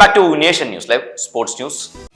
Back to nation news live sports news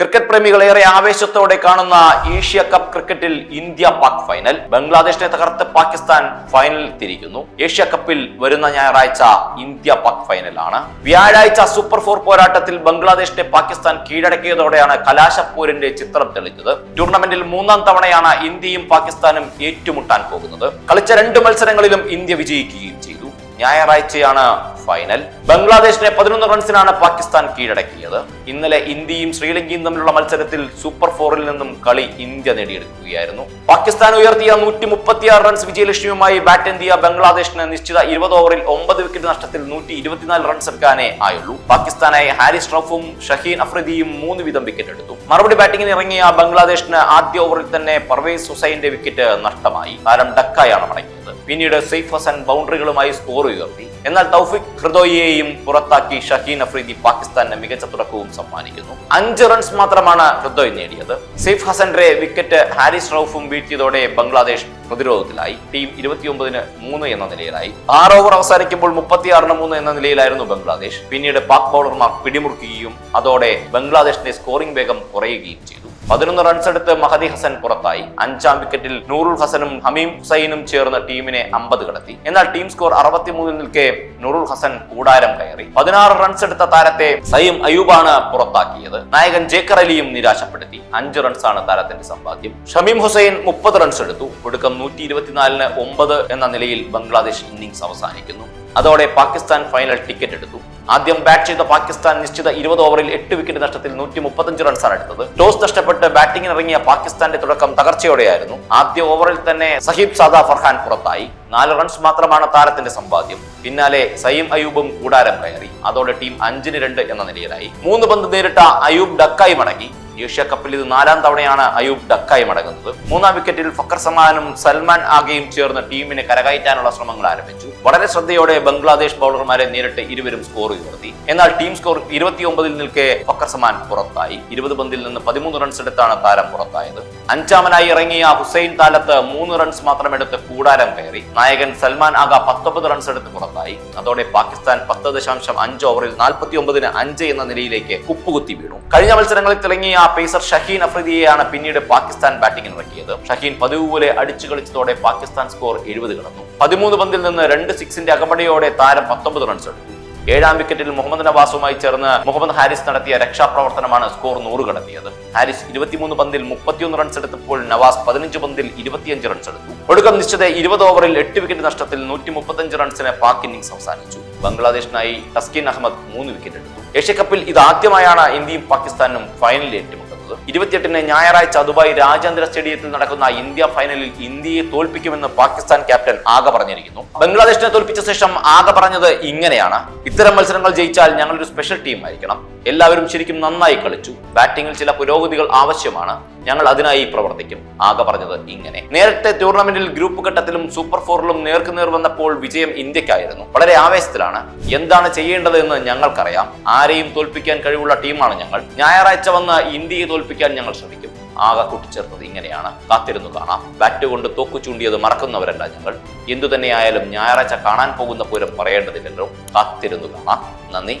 cricket പ്രേമികൾ ഏറെ ആവേശത്തോടെ കാണുന്ന ഏഷ്യ കപ്പ് ക്രിക്കറ്റിൽ ഇന്ത്യ പാക് ഫൈനൽ. ബംഗ്ലാദേശിനെ തകർത്ത് പാകിസ്ഥാൻ ഫൈനലിൽ തിരിക്കുന്നു ഏഷ്യ കപ്പിൽ വരുന്ന ഞായറാഴ്ച ഇന്ത്യ പാക് ഫൈനലാണ്. വ്യാഴാഴ്ച സൂപ്പർ ഫോർ പോരാട്ടത്തിൽ ബംഗ്ലാദേശിനെ പാകിസ്ഥാൻ കീഴടക്കിയതോടെയാണ് കലാശപ്പൂരിന്റെ ചിത്രം തെളിഞ്ഞത്. ടൂർണമെന്റിൽ മൂന്നാം തവണയാണ് ഇന്ത്യയും പാകിസ്ഥാനും ഏറ്റുമുട്ടാൻ പോകുന്നത്. കളിച്ച രണ്ട് മത്സരങ്ങളിലും ഇന്ത്യ വിജയിക്കുകയും ചെയ്തു. ഞായറാഴ്ചയാണ് ഫൈനൽ ബംഗ്ലാദേശിനെ പതിനൊന്ന് റൺസിനാണ് പാകിസ്ഥാൻ കീഴടക്കിയത്. ഇന്നലെ ഇന്ത്യയും ശ്രീലങ്കയും തമ്മിലുള്ള മത്സരത്തിൽ സൂപ്പർ ഫോറിൽ നിന്നും കളി ഇന്ത്യ നേടിയെടുക്കുകയായിരുന്നു. പാകിസ്ഥാൻ ഉയർത്തിയ നൂറ്റി മുപ്പത്തിയാറ് റൺസ് വിജയലക്ഷ്യവുമായി ബാറ്റ് ഇന്ത്യ ബംഗ്ലാദേശിന് നിശ്ചിത ഇരുപത് ഓവറിൽ ഒമ്പത് വിക്കറ്റ് നഷ്ടത്തിൽ നൂറ്റി ഇരുപത്തിനാല് റൺസ് എടുക്കാനേ ആയുള്ളൂ. പാകിസ്ഥാനായി ഹാരിസ് റഫും ഷഹീൻ അഫ്രീദിയും മൂന്ന് വീതം വിക്കറ്റ് എടുത്തു. മറുപടി ബാറ്റിംഗിന് ഇറങ്ങിയ ബംഗ്ലാദേശിന് ആദ്യ ഓവറിൽ തന്നെ പർവേസ് ഹുസൈന്റെ വിക്കറ്റ് നഷ്ടമായി. താരം ഡക്കായാണ് മടങ്ങിയത്. പിന്നീട് സെയ്ഫ് ഹസൻ ബൗണ്ടറികളുമായി സ്കോർ ഉയർത്തി. എന്നാൽ തൗഫിക് ഹൃദോയിയെയും പുറത്താക്കി ഷഹീൻ അഫ്രീദി പാകിസ്ഥാന് മികച്ച തുടക്കവും സമ്മാനിക്കുന്നു. അഞ്ച് റൺസ് മാത്രമാണ് ഹൃദോയ് നേടിയത്. സെയ്ഫ് ഹസന്റെ വിക്കറ്റ് ഹാരിസ് റൌഫും വീഴ്ത്തിയതോടെ ബംഗ്ലാദേശ് പ്രതിരോധത്തിലായി. ടീം ഇരുപത്തിയൊമ്പതിന് മൂന്ന് എന്ന നിലയിലായി. ആറ് ഓവർ അവസാനിക്കുമ്പോൾ മുപ്പത്തിയാറിന് മൂന്ന് എന്ന നിലയിലായിരുന്നു ബംഗ്ലാദേശ്. പിന്നീട് പാക് ബൗളർമാർ പിടിമുറുക്കുകയും അതോടെ ബംഗ്ലാദേശിന്റെ സ്കോറിംഗ് വേഗം കുറയുകയും ചെയ്തു. പതിനൊന്ന് റൺസ് എടുത്ത് മഹദി ഹസൻ പുറത്തായി. അഞ്ചാം വിക്കറ്റിൽ നൂറുൽ ഹസനും ഹമീം ഹുസൈനും ചേർന്ന് ടീമിനെ അമ്പത് കടത്തി. എന്നാൽ ടീം സ്കോർ അറുപത്തിമൂന്നിൽ നിൽക്കെ നൂറുൽ ഹസൻ കൂടാരം കയറി. പതിനാറ് റൺസ് എടുത്ത താരത്തെ സയ്യിം അയൂബാണ് പുറത്താക്കിയത്. നായകൻ ജേക്കർ അലിയും നിരാശപ്പെടുത്തി. അഞ്ച് റൺസാണ് താരത്തിന്റെ സമ്പാദ്യം. ഷമീം ഹുസൈൻ മുപ്പത് റൺസ് എടുത്തു. ഒടുക്കം നൂറ്റി ഇരുപത്തിനാലിന് ഒമ്പത് എന്ന നിലയിൽ ബംഗ്ലാദേശ് ഇന്നിംഗ്സ് അവസാനിക്കുന്നു. അതോടെ പാകിസ്ഥാൻ ഫൈനൽ ടിക്കറ്റ് എടുത്തു. ആദ്യം ബാറ്റ് ചെയ്ത പാകിസ്ഥാൻ നിശ്ചിത ഇരുപത് ഓവറിൽ എട്ട് വിക്കറ്റ് നഷ്ടത്തിൽ നൂറ്റി മുപ്പത്തഞ്ച് റൺസാണ് എടുത്തത്. ടോസ് നഷ്ടപ്പെട്ട് ബാറ്റിംഗിന് ഇറങ്ങിയ പാകിസ്ഥാന്റെ തുടക്കം തകർച്ചയോടെയായിരുന്നു. ആദ്യ ഓവറിൽ തന്നെ സഹീബ് സാദ ഫർഹാൻ പുറത്തായി. നാല് റൺസ് മാത്രമാണ് താരത്തിന്റെ സമ്പാദ്യം. പിന്നാലെ സയീം അയൂബും കൂടാരം കയറി. അതോടെ ടീം അഞ്ചിന് രണ്ട് എന്ന നിലയിലായി. മൂന്ന് പന്ത് നേരിട്ട അയൂബ് ഡക്കായി മടങ്ങി. ഏഷ്യ കപ്പിൽ ഇത് നാലാം തവണയാണ് അയൂബ് ഡക്കായി മടങ്ങുന്നത്. മൂന്നാം വിക്കറ്റിൽ ഫക്കർ സമാനും സൽമാൻ ആഗയും ചേർന്ന് ടീമിനെ കരകയറ്റാനുള്ള ശ്രമങ്ങൾ ആരംഭിച്ചു. വളരെ ശ്രദ്ധയോടെ ബംഗ്ലാദേശ് ബൗളർമാരെ നേരിട്ട് ഇരുവരും സ്കോർ ഉയർത്തി എന്നാൽ ടീം സ്കോർ ഇരുപത്തിയൊമ്പതിൽ നിൽക്കെ ഫക്കർ സമാൻ പുറത്തായി. ഇരുപത് പന്തിൽ നിന്ന് പതിമൂന്ന് റൺസ് എടുത്താണ് താരം പുറത്തായത്. അഞ്ചാമനായി ഇറങ്ങിയ ഹുസൈൻ താലത്ത് മൂന്ന് റൺസ് മാത്രം എടുത്ത് കൂടാരം കയറി. നായകൻ സൽമാൻ ആഗ പത്തൊമ്പത് റൺസ് എടുത്ത് പുറത്തായി. അതോടെ പാകിസ്ഥാൻ പത്ത് ദശാംശം അഞ്ച് ഓവറിൽ നാൽപ്പത്തി ഒമ്പതിന് അഞ്ച് എന്ന നിലയിലേക്ക് കുപ്പുകുത്തി വീണു. കഴിഞ്ഞ മത്സരങ്ങളിൽ തിളങ്ങിയ പേസർ ഷഹീൻ അഫ്രീദിയെയാണ് പിന്നീട് പാകിസ്ഥാൻ ബാറ്റിംഗിന് ഇറക്കിയത്. ഷഹീൻ പതിവ് പോലെ അടിച്ചു കളിച്ചതോടെ പാകിസ്ഥാൻ സ്കോർ എഴുപത് കടന്നു. പതിമൂന്ന് പന്തിൽ നിന്ന് രണ്ട് സിക്സിന്റെ അകമ്പടിയോടെ താരം പത്തൊമ്പത് റൺസ് എടുത്തു. ഏഴാം വിക്കറ്റിൽ മുഹമ്മദ് നവാസുമായി ചേർന്ന് മുഹമ്മദ് ഹാരിസ് നടത്തിയ രക്ഷാപ്രവർത്തനമാണ് സ്കോർ നൂറ് കടത്തിയത്. ഹാരിസ് ഇരുപത്തിമൂന്ന് പന്തിൽ മുപ്പത്തിയൊന്ന് റൺസ് എടുത്തപ്പോൾ നവാസ് പതിനഞ്ച് പന്തിൽ ഇരുപത്തിയഞ്ച് റൺസ് എടുത്തു. ഒടുക്കം നിശ്ചിത ഇരുപത് ഓവറിൽ എട്ട് വിക്കറ്റ് നഷ്ടത്തിൽ നൂറ്റി മുപ്പത്തഞ്ച് റൺസിന് പാക് ഇന്നിംഗ്സ് അവസാനിച്ചു. ബംഗ്ലാദേശിനായി തസ്കിൻ അഹമ്മദ് മൂന്ന് വിക്കറ്റ് എടുത്തു. ഏഷ്യക്കപ്പിൽ ഇതാദ്യമായാണ് ഇന്ത്യയും പാകിസ്ഥാനും ഫൈനലിൽ ഏറ്റുമുട്ടുന്നത്. ഇരുപത്തിയെട്ടിന് ഞായറാഴ്ച ദുബായ് രാജ്യാന്തര സ്റ്റേഡിയത്തിൽ നടക്കുന്ന ഇന്ത്യ ഫൈനലിൽ ഇന്ത്യയെ തോൽപ്പിക്കുമെന്ന് പാകിസ്ഥാൻ ക്യാപ്റ്റൻ ആഗ പറഞ്ഞിരിക്കുന്നു. ബംഗ്ലാദേശിനെ തോൽപ്പിച്ച ശേഷം ആഗ പറഞ്ഞത് ഇങ്ങനെയാണ്. ഇത്തരം മത്സരങ്ങൾ ജയിച്ചാൽ ഞങ്ങളൊരു സ്പെഷ്യൽ ടീം ആയിരിക്കണം. എല്ലാവരും ശരിക്കും നന്നായി കളിച്ചു. ബാറ്റിംഗിൽ ചില പുരോഗതികൾ ആവശ്യമാണ്. ഞങ്ങൾ അതിനായി പ്രവർത്തിക്കും. ആകെ പറഞ്ഞത് ഇങ്ങനെ. നേരത്തെ ടൂർണമെന്റിൽ ഗ്രൂപ്പ് ഘട്ടത്തിലും സൂപ്പർ ഫോറിലും നേർക്കുനേർ വന്നപ്പോൾ വിജയം ഇന്ത്യക്കായിരുന്നു. വളരെ ആവേശത്തിലാണ്. എന്താണ് ചെയ്യേണ്ടത് എന്ന് ഞങ്ങൾക്കറിയാം. ആരെയും തോൽപ്പിക്കാൻ കഴിവുള്ള ടീമാണ് ഞങ്ങൾ. ഞായറാഴ്ച വന്ന് ഇന്ത്യയെ തോൽപ്പിക്കാൻ ഞങ്ങൾ ശ്രമിക്കും. ആകെ കൂട്ടിച്ചേർത്തത് ഇങ്ങനെയാണ്. കാത്തിരുന്നു കാണാം. ബാറ്റ് കൊണ്ട് തോക്കു ചൂണ്ടിയത് മറക്കുന്നവരല്ല ഞങ്ങൾ. എന്തു തന്നെയായാലും ഞായറാഴ്ച കാണാൻ പോകുന്ന പൂരം പറയേണ്ടതില്ലല്ലോ. കാത്തിരുന്നു കാണാം. നന്ദി.